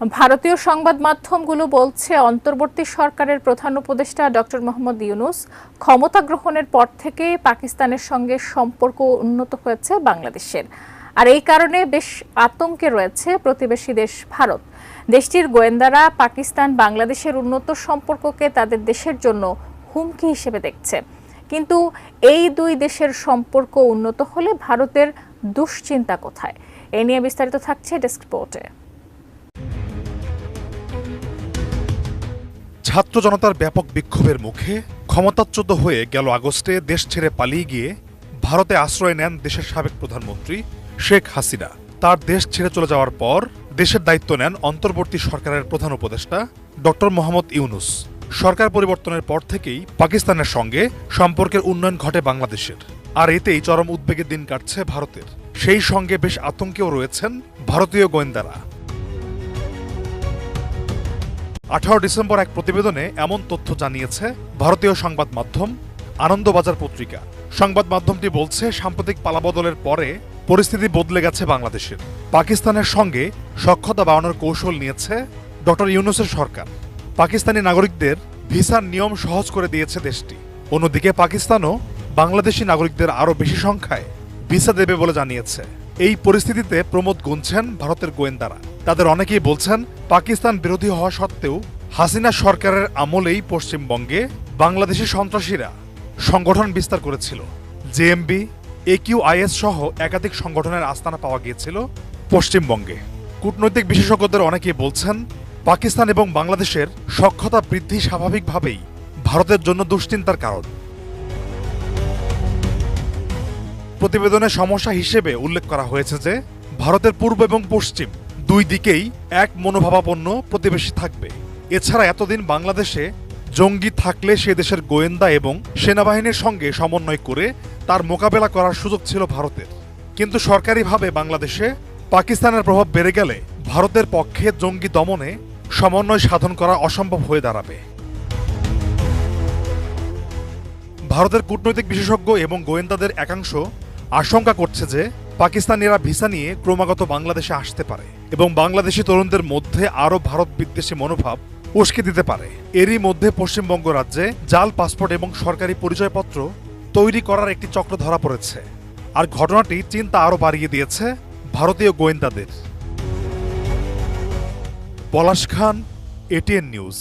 ভারতীয় সংবাদ মাধ্যমগুলো বলছে, অন্তর্বর্তী সরকারের প্রধান উপদেষ্টা ডক্টর মোহাম্মদ ইউনুস ক্ষমতা গ্রহণের পর থেকে পাকিস্তানের সঙ্গে সম্পর্ক উন্নত হয়েছে বাংলাদেশের। আর এই কারণে বেশ আতঙ্কে রয়েছে প্রতিবেশী দেশ ভারত। দেশটির গোয়েন্দারা পাকিস্তান বাংলাদেশের উন্নত সম্পর্ককে তাদের দেশের জন্য হুমকি হিসেবে দেখছে। কিন্তু এই দুই দেশের সম্পর্ক উন্নত হলে ভারতের দুশ্চিন্তা কোথায়? এ নিয়ে বিস্তারিত থাকছে ডেস্ক রিপোর্টে। ছাত্র জনতার ব্যাপক বিক্ষোভের মুখে ক্ষমতাচ্যুত হয়ে গেল আগস্টে দেশ ছেড়ে পালিয়ে গিয়ে ভারতে আশ্রয় নেন দেশের সাবেক প্রধানমন্ত্রী শেখ হাসিনা। তার দেশ ছেড়ে চলে যাওয়ার পর দেশের দায়িত্ব নেন অন্তর্বর্তী সরকারের প্রধান উপদেষ্টা ডক্টর মোহাম্মদ ইউনুস। সরকার পরিবর্তনের পর থেকেই পাকিস্তানের সঙ্গে সম্পর্কের উন্নয়ন ঘটে বাংলাদেশের। আর এতেই চরম উদ্বেগের দিন কাটছে ভারতের। সেই সঙ্গে বেশ আতঙ্কেও রয়েছেন ভারতীয় গোয়েন্দারা। আঠারো ডিসেম্বর এক প্রতিবেদনে এমন তথ্য জানিয়েছে ভারতীয় সংবাদ মাধ্যম আনন্দবাজার পত্রিকা। সংবাদ মাধ্যমটি বলছে, সাম্প্রতিক পালাবদলের পরে পরিস্থিতি বদলে গেছে বাংলাদেশের। পাকিস্তানের সঙ্গে সক্ষতা বাড়ানোর কৌশল নিয়েছে ডক্টর ইউনুসের সরকার। পাকিস্তানি নাগরিকদের ভিসার নিয়ম সহজ করে দিয়েছে দেশটি। অন্যদিকে পাকিস্তানও বাংলাদেশি নাগরিকদের আরও বেশি সংখ্যায় ভিসা দেবে বলে জানিয়েছে। এই পরিস্থিতিতে প্রমোদ গুনছেন ভারতের গোয়েন্দারা। তাদের অনেকেই বলছেন পাকিস্তান বিরোধী হওয়া সত্ত্বেও হাসিনা সরকারের আমলেই পশ্চিমবঙ্গে বাংলাদেশি সন্ত্রাসীরা সংগঠন বিস্তার করেছিল। জেএমবি একিউআইএস সহ একাধিক সংগঠনের আস্তানা পাওয়া গিয়েছিল পশ্চিমবঙ্গে। কূটনৈতিক বিশেষজ্ঞদের অনেকেই বলছেন, পাকিস্তান এবং বাংলাদেশের সক্ষতা বৃদ্ধি স্বাভাবিকভাবেই ভারতের জন্য দুশ্চিন্তার কারণ। প্রতিবেদনে সমস্যা হিসেবে উল্লেখ করা হয়েছে যে, ভারতের পূর্ব এবং পশ্চিম দুই দিকেই এক মনোভাবাপন্ন প্রতিবেশী থাকবে। এছাড়া এতদিন বাংলাদেশে জঙ্গি থাকলে সে দেশের গোয়েন্দা এবং সেনাবাহিনীর সঙ্গে সমন্বয় করে তার মোকাবেলা করার সুযোগ ছিল ভারতের। কিন্তু সরকারিভাবে বাংলাদেশে পাকিস্তানের প্রভাব বেড়ে গেলে ভারতের পক্ষে জঙ্গি দমনে সমন্বয় সাধন করা অসম্ভব হয়ে দাঁড়াবে। ভারতের কূটনৈতিক বিশেষজ্ঞ এবং গোয়েন্দাদের একাংশ আশঙ্কা করছে যে পাকিস্তানিরা ভিসা নিয়ে ক্রমাগত বাংলাদেশে আসতে পারে এবং বাংলাদেশি তরুণদের মধ্যে আরও ভারত বিদ্বেষী মনোভাব উস্কে দিতে পারে। এরই মধ্যে পশ্চিমবঙ্গ রাজ্যে জাল, পাসপোর্ট এবং সরকারি পরিচয়পত্র তৈরি করার একটি চক্র ধরা পড়েছে। আর ঘটনাটি চিন্তা আরও বাড়িয়ে দিয়েছে ভারতীয় গোয়েন্দাদের। পলাশ খান এটিএন নিউজ